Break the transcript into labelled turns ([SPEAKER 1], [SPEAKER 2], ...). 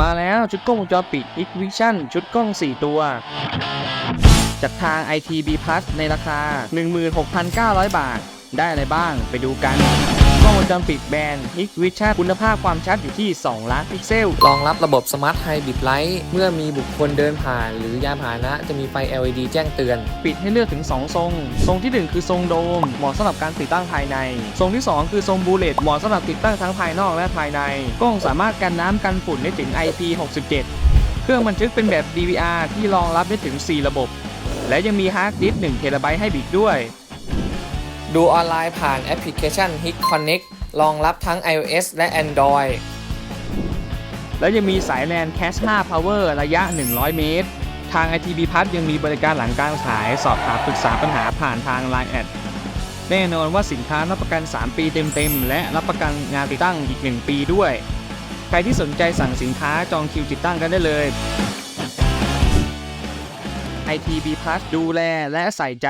[SPEAKER 1] มาแล้วชุดกล้องวงจรปิด X Vision ชุดกล้อง 4 ตัว จากทาง ITB Plus ในราคา 16,900 บาท ได้อะไรบ้างไปดูกัน ล้องวงจรปิดแบรนด์ X Vision คุณภาพความชัดอยู่ที่ 2 ล้านพิกเซล
[SPEAKER 2] รองรับระบบ Smart Hybrid Light เมื่อมีบุคคลเดินผ่าน หรือยานพาหนะจะมีไฟ LED แจ้งเตือน
[SPEAKER 1] ปิดให้เลือกถึง 2 ทรง ทรงที่ 1 คือทรงโดม เหมาะสำหรับการติดตั้งภายใน ทรงที่ 2 คือทรงบูเลตเหมาะสำหรับติดตั้งทั้งภายนอกและภายใน กล้องสามารถกันน้ำกันฝุ่นได้ถึง IP67 เครื่องบันทึกเป็นแบบ DVR ที่รองรับได้ถึง 4 ระบบ และยังมีฮาร์ดดิสก์1เทราไบต์ให้บิกด้วย
[SPEAKER 2] ดูออนไลน์ผ่านแอปพลิเคชัน HIT Connect รองรับทั้ง iOS และ Android
[SPEAKER 1] และยังมีสายแลน Cash 5 Power ระยะ 100 เมตร ทาง ITB Plus ยังมีบริการหลังการขาย สอบถามปรึกษาปัญหาผ่านทาง Line แอดแน่นอนว่าสินค้ารับประกัน 3 ปีเต็มๆ และรับประกันงานติดตั้งอีก 1 ปีด้วย ใครที่สนใจสั่งสินค้าจองคิวติดตั้งกันได้เลย ITB Plus ดูแลและใส่ใจ